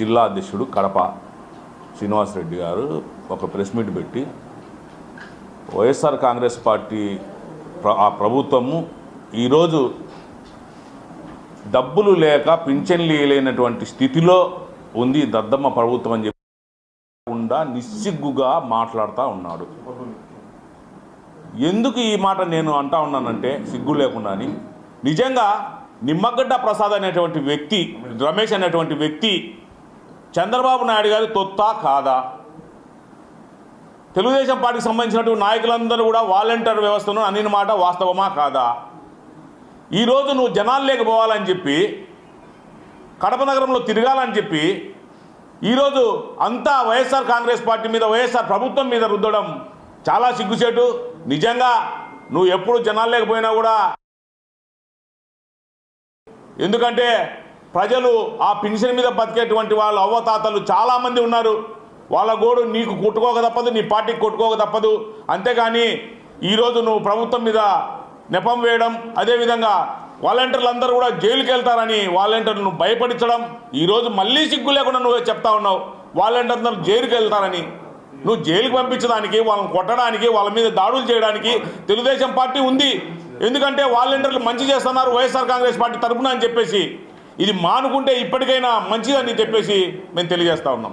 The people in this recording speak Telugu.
జిల్లా అధ్యక్షుడు కడప శ్రీనివాసరెడ్డి గారు ఒక ప్రెస్ మీట్ పెట్టి వైఎస్ఆర్ కాంగ్రెస్ పార్టీ ఆ ప్రభుత్వము ఈరోజు డబ్బులు లేక పింఛన్లు లేనటువంటి స్థితిలో ఉంది దద్దమ్మ ప్రభుత్వం అని చెప్పకుండా నిస్సిగ్గుగా మాట్లాడుతూ ఉన్నాడు. ఎందుకు ఈ మాట నేను అంటా ఉన్నానంటే సిగ్గు లేకుండా అని. నిజంగా నిమ్మగడ్డ ప్రసాద్ అనేటువంటి వ్యక్తి రమేష్ అనేటువంటి వ్యక్తి చంద్రబాబు నాయుడు గారి తొత్తా కాదా? తెలుగుదేశం పార్టీకి సంబంధించినటువంటి నాయకులందరూ కూడా వాలంటీర్ వ్యవస్థను అనిన మాట వాస్తవమా కాదా? ఈరోజు నువ్వు జనాలు లేకపోవాలని చెప్పి కడప నగరంలో తిరగాలని చెప్పి ఈరోజు అంతా వైఎస్ఆర్ కాంగ్రెస్ పార్టీ మీద వైఎస్ఆర్ ప్రభుత్వం మీద రుద్దడం చాలా సిగ్గుచేటు. నిజంగా నువ్వు ఎప్పుడు జనాలు లేకపోయినా కూడా ఎందుకంటే ప్రజలు ఆ పెన్షన్ మీద బతికేటువంటి వాళ్ళు అవ్వతాతలు చాలామంది ఉన్నారు. వాళ్ళ గోడు నీకు కొట్టుకోక తప్పదు నీ పార్టీకి కొట్టుకోక తప్పదు. అంతేగాని ఈరోజు నువ్వు ప్రభుత్వం మీద నెపం వేయడం అదేవిధంగా వాలంటీర్లు అందరూ కూడా జైలుకి వెళ్తారని వాలంటీర్లను భయపడించడం ఈరోజు మళ్ళీ సిగ్గు లేకుండా నువ్వే చెప్తా ఉన్నావు. వాలంటీర్ అందరూ జైలుకి వెళ్తారని నువ్వు జైలుకి పంపించడానికి వాళ్ళని కొట్టడానికి వాళ్ళ మీద దాడులు చేయడానికి తెలుగుదేశం పార్టీ ఉంది. ఎందుకంటే వాలంటీర్లు మంచి చేస్తున్నారు వైఎస్ఆర్ కాంగ్రెస్ పార్టీ తరఫున అని చెప్పేసి. ఇది మానుకుంటే ఇప్పటికైనా మంచిదని చెప్పేసి మేము తెలియజేస్తా ఉన్నాం.